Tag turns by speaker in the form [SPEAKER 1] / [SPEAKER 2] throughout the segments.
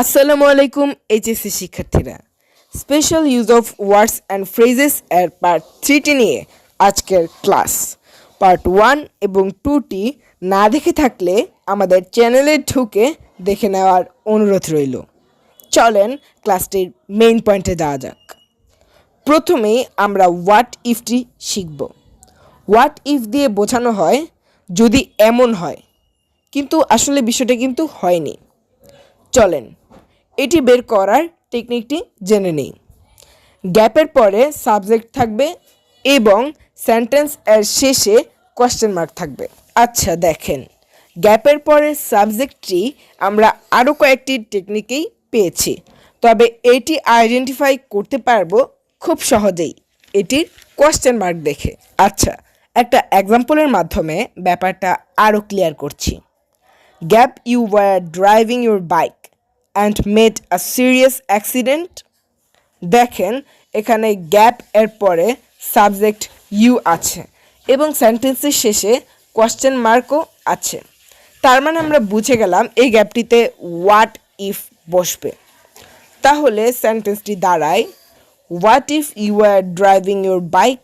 [SPEAKER 1] আসসালামু আলাইকুম, এইচএসসি শিক্ষার্থীরা। Special use of words and phrases এর পার্ট থ্রিটি নিয়ে আজকের ক্লাস পার্ট ওয়ান এবং টুটি না দেখে থাকলে আমাদের চ্যানেলে ঢুকে দেখে নেওয়ার অনুরোধ রইল। চলেন ক্লাসটির মেইন পয়েন্টে যাওয়া যাক। প্রথমেই আমরা হোয়াট ইফটি শিখব। হোয়াট ইফ দিয়ে বোঝানো হয় যদি এমন হয়, কিন্তু আসলে বিষয়টা কিন্তু হয়নি। চলেন এটি বের করার টেকনিকটি জেনে নিই। গ্যাপের পরে সাবজেক্ট থাকবে এবং সেন্টেন্স এর শেষে কোয়েশ্চেন মার্ক থাকবে। আচ্ছা দেখেন। গ্যাপের পরে সাবজেক্টটি আমরা আরও কয়েকটি টেকনিকেই পেয়েছি। তবে এটি আইডেন্টিফাই করতে পারব খুব সহজেই। এটির কোয়েশ্চেন মার্ক দেখে। আচ্ছা একটা এক্সাম্পলের মাধ্যমে ব্যাপারটা আরও ক্লিয়ার করছি। Gap you were driving your bike and made a serious accident দেখেন, এখানে গ্যাপ এর পরে সাবজেক্ট ইউ আছে এবং সেন্টেন্সের শেষে কোয়েশ্চেন মার্কও আছে। তার মানে আমরা বুঝে গেলাম এই গ্যাপটিতে হোয়াট ইফ বসবে। তাহলে সেন্টেন্সটি দাঁড়ায় what if you were driving your bike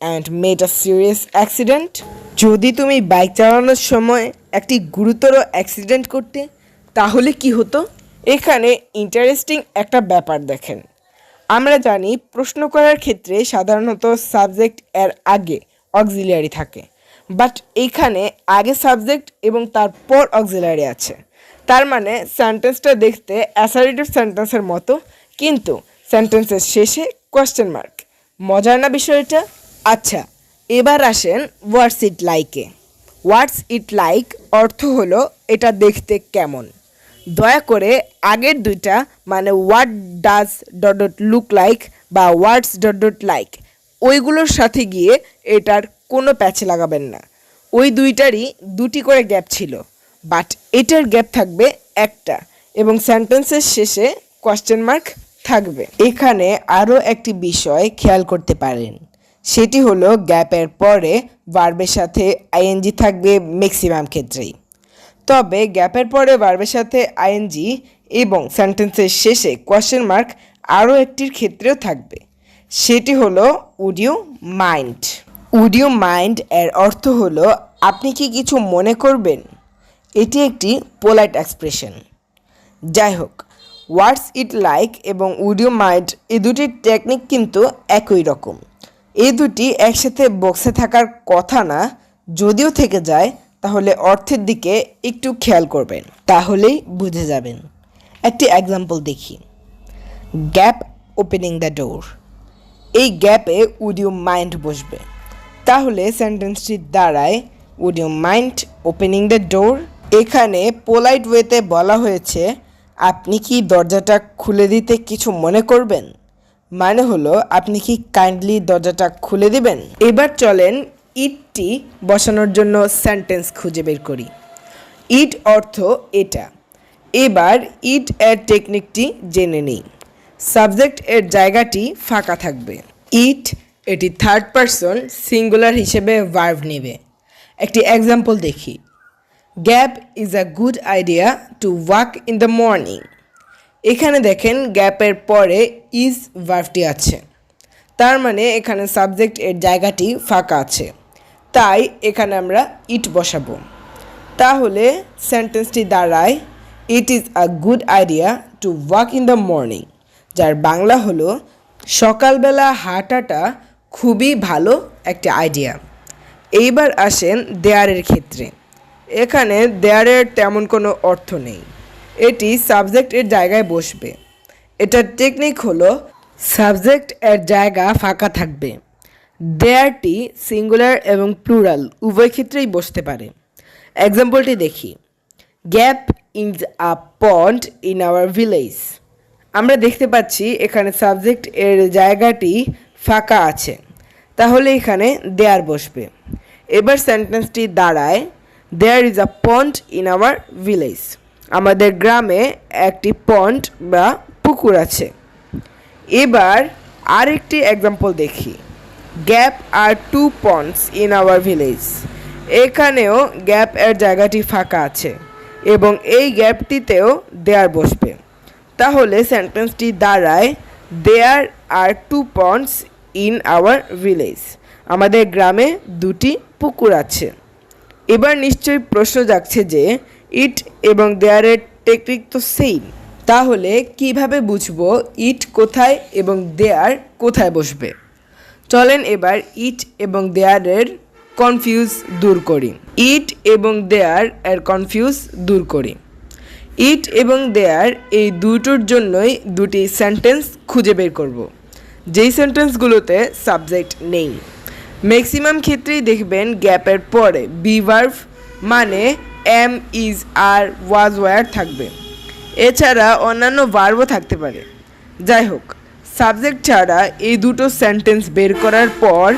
[SPEAKER 1] and made a serious accident যদি তুমি বাইক চালানোর সময় একটি গুরুতর অ্যাক্সিডেন্ট করতে, তাহলে কি হতো? এখানে ইন্টারেস্টিং একটা ব্যাপার দেখেন। আমরা জানি প্রশ্ন করার ক্ষেত্রে সাধারণত সাবজেক্ট এর আগে অক্সিলিয়ারি থাকে। বাট এখানে আগে সাবজেক্ট এবং তারপর অক্সিলারি আছে। তার মানে সেন্টেন্সটা দেখতে অ্যাসারেটিভ সেন্টেন্সের মতো, কিন্তু সেন্টেন্সের শেষে কোয়েশ্চেন মার্ক মজার না বিষয়টা? আচ্ছা এবার আসেন হোয়াটস ইট লাইকে হোয়াটস ইট লাইক অর্থ হলো এটা দেখতে কেমন। দয়া করে আগের দুইটা মানে what does dot dot look like বা হোয়াটস ডট ডট লাইক ওইগুলোর সাথে গিয়ে এটার কোনো প্যাচ লাগাবেন না। ওই দুইটারই দুটি করে গ্যাপ ছিল বাট এটার গ্যাপ থাকবে একটা এবং সেন্টেন্সের শেষে কোয়েশ্চেন মার্ক থাকবে। এখানে আরও একটি বিষয় খেয়াল করতে পারেন, সেটি হলো গ্যাপের পরে ভার্বের সাথে আইএনজি থাকবে ম্যাক্সিমাম ক্ষেত্রেই। তবে গ্যাপের পরে ভার্বের সাথে আইএনজি এবং সেন্টেন্সের শেষে কোয়েশ্চেন মার্ক আরও একটির ক্ষেত্রেও থাকবে। সেটি হলো would you mind would you mind এর অর্থ হলো, আপনি কি কিছু মনে করবেন? এটি একটি পোলাইট এক্সপ্রেশন যাই হোক হোয়াটস ইট লাইক এবং উড ইউ মাইন্ড এই দুটির টেকনিক কিন্তু একই রকম। এই দুটি একসাথে বক্সে থাকার কথা না, যদিও থেকে যায় তাহলে অর্থের দিকে একটু খেয়াল করবেন, তাহলেই বুঝে যাবেন। একটি এক্সাম্পল দেখি। গ্যাপ ওপেনিং দ্য ডোর এই গ্যাপে উড ইউ মাইন্ড বসবে? তাহলে সেন্টেন্সটি দাঁড়ায় would you mind opening the door এখানে পোলাইট ওয়েতে বলা হয়েছে, আপনি কি দরজাটা খুলে দিতে কিছু মনে করবেন? মানে হলো, আপনি কি কাইন্ডলি দরজাটা খুলে দিবেন? এবার চলেন ইটটি বসানোর জন্য সেন্টেন্স খুঁজে বের করি। ইট অর্থ এটা। এবার ইট এর টেকনিকটি জেনে নিই। সাবজেক্ট এর জায়গাটি ফাঁকা থাকবে। ইট এটি থার্ড পারসন সিঙ্গুলার হিসেবে ভার্ভ নেবে। একটি এক্সাম্পল দেখি। Gap is a good idea to walk in the morning এখানে দেখেন গ্যাপের পরে ইজ ভার্ভটি আছে। তার মানে এখানে সাবজেক্ট এর জায়গাটি ফাঁকা আছে। তাই এখানে আমরা ইট বসাবো। তাহলে সেন্টেন্সটি দাঁড়ায় it is a good idea to walk in the morning যার বাংলা হলো, সকালবেলা হাঁটাটা খুবই ভালো একটা আইডিয়া এইবার আসেন দেয়ারের ক্ষেত্রে। এখানে দেয়ারের তেমন কোনো অর্থ নেই। এটি সাবজেক্টের জায়গায় বসবে। এটার টেকনিক হলো সাবজেক্ট এর জায়গা ফাঁকা থাকবে। দেয়ারটি সিঙ্গুলার এবং প্লুরাল, উভয় ক্ষেত্রেই বসতে পারে। এক্সাম্পলটি দেখি। Gap is a pond in our village আমরা দেখতে পাচ্ছি এখানে সাবজেক্ট এর জায়গাটি ফাঁকা আছে। তাহলে এখানে দেয়ার বসবে। এবার সেন্টেন্সটি দাঁড়ায়। There is a pond in our village আমাদের গ্রামে একটি পন্ড বা পুকুর আছে। এবার আরেকটি এক্সাম্পল দেখি। Gap are two ponds in our village এখানেও গ্যাপ এর জায়গাটি ফাঁকা আছে এবং এই গ্যাপটিতেও দেয়ার বসবে। তাহলে সেন্টেন্সটি দাঁড়ায় there are two ponds in our village আমাদের গ্রামে দুটি পুকুর আছে। এবার নিশ্চয়ই প্রশ্ন জাগছে যে ইট এবং দেয়ারের টেকনিক তো সেম তাহলে কীভাবে বুঝব ইট কোথায় এবং দেয়ার কোথায় বসবে? চলেন এবার ইট এবং দেয়ারের কনফিউজ দূর করি। ইট এবং দেয়ার এর কনফিউজ দূর করি। ইট এবং দেয়ার এই দুটোর জন্যই দুটি সেন্টেন্স খুঁজে বের করব। যেই সেন্টেন্সগুলোতে সাবজেক্ট নেই। ম্যাক্সিমাম ক্ষেত্রেই দেখবেন গ্যাপের পরে বিভার্ভ মানে am is are was were থাকবে। এছাড়া অন্যান্য ভার্বও থাকতে পারে। যাই হোক সাবজেক্ট ছাড়া এই দুটো সেন্টেন্স বের করার পর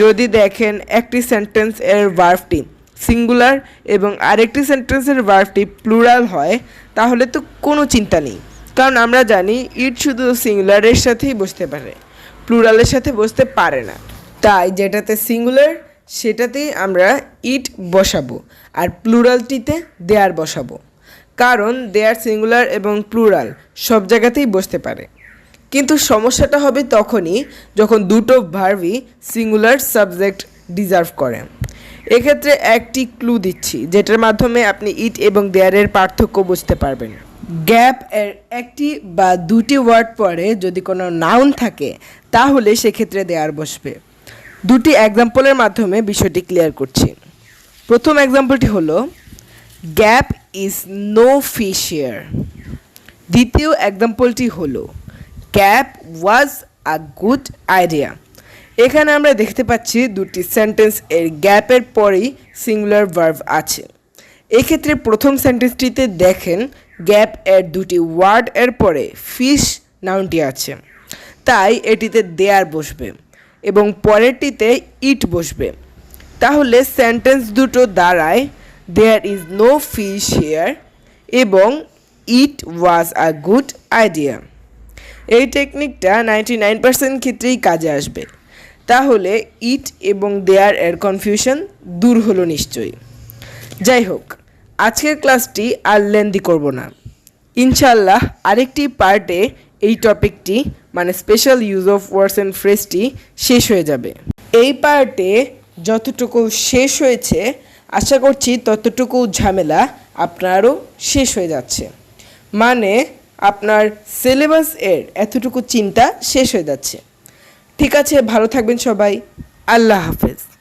[SPEAKER 1] যদি দেখেন একটি সেন্টেন্স এর ভার্ভটি সিঙ্গুলার এবং আরেকটি সেন্টেন্সের ভার্ভটি প্লুরাল হয়, তাহলে তো কোনো চিন্তা নেই। কারণ আমরা জানি ইট শুধু সিঙ্গুলারের সাথেই বসতে পারে প্লুরালের সাথে বসতে পারে না। তাই যেটাতে সিঙ্গুলার সেটাতেই আমরা ইট বসাবো আর প্লুরালটিতে দেয়ার বসাবো। কারণ দেয়ার সিঙ্গুলার এবং প্লুরাল সব জায়গাতেই বসতে পারে। কিন্তু সমস্যাটা হবে তখনই যখন দুটো ভার্ভই সিঙ্গুলার সাবজেক্ট ডিজার্ভ করে। এক্ষেত্রে একটি ক্লু দিচ্ছি, যেটার মাধ্যমে আপনি ইট এবং দেয়ারের পার্থক্য বুঝতে পারবেন। গ্যাপ এর একটি বা দুটি ওয়ার্ড পরে যদি কোনো নাউন থাকে, তাহলে সেক্ষেত্রে দেয়ার বসবে। দুটি এক্সাম্পলের মাধ্যমে বিষয়টি ক্লিয়ার করছি। প্রথম এক্সাম্পলটি হলো, গ্যাপ ইজ নো ফিশিয়ার দ্বিতীয় এক্সাম্পলটি হলো gap was a good idea এখানে আমরা দেখতে পাচ্ছি দুটি সেন্টেন্স এর গ্যাপের পরেই সিঙ্গুলার ভার্ভ আছে। এক্ষেত্রে প্রথম সেন্টেন্সটিতে দেখেন গ্যাপ এর দুটি ওয়ার্ড এর পরে ফিশ নাউনটি আছে। তাই এটিতে দেয়ার বসবে এবং পরেরটিতে ইট বসবে। তাহলে সেন্টেন্স দুটো দাঁড়ায় there is no fish here এবং it was a good idea এই টেকনিকটা নাইনটি নাইন পার্সেন্ট ক্ষেত্রেই কাজে আসবে। তাহলে ইট এবং দেয়ার এর কনফিউশন দূর হলো নিশ্চয়ই। যাই হোক, আজকের ক্লাসটি আর লেন্দি করব না। ইনশাল্লাহ আরেকটি পার্টে এই টপিকটি মানে special use of words and ফ্রেজটি শেষ হয়ে যাবে। এই পার্টে যতটুকু শেষ হয়েছে, আশা করছি ততটুকু ঝামেলা আপনারও শেষ হয়ে যাচ্ছে। মানে আপনার সিলেবাস এর এতটুকু চিন্তা শেষ হয়ে যাচ্ছে। ঠিক আছে, ভালো থাকবেন সবাই। আল্লাহ হাফেজ।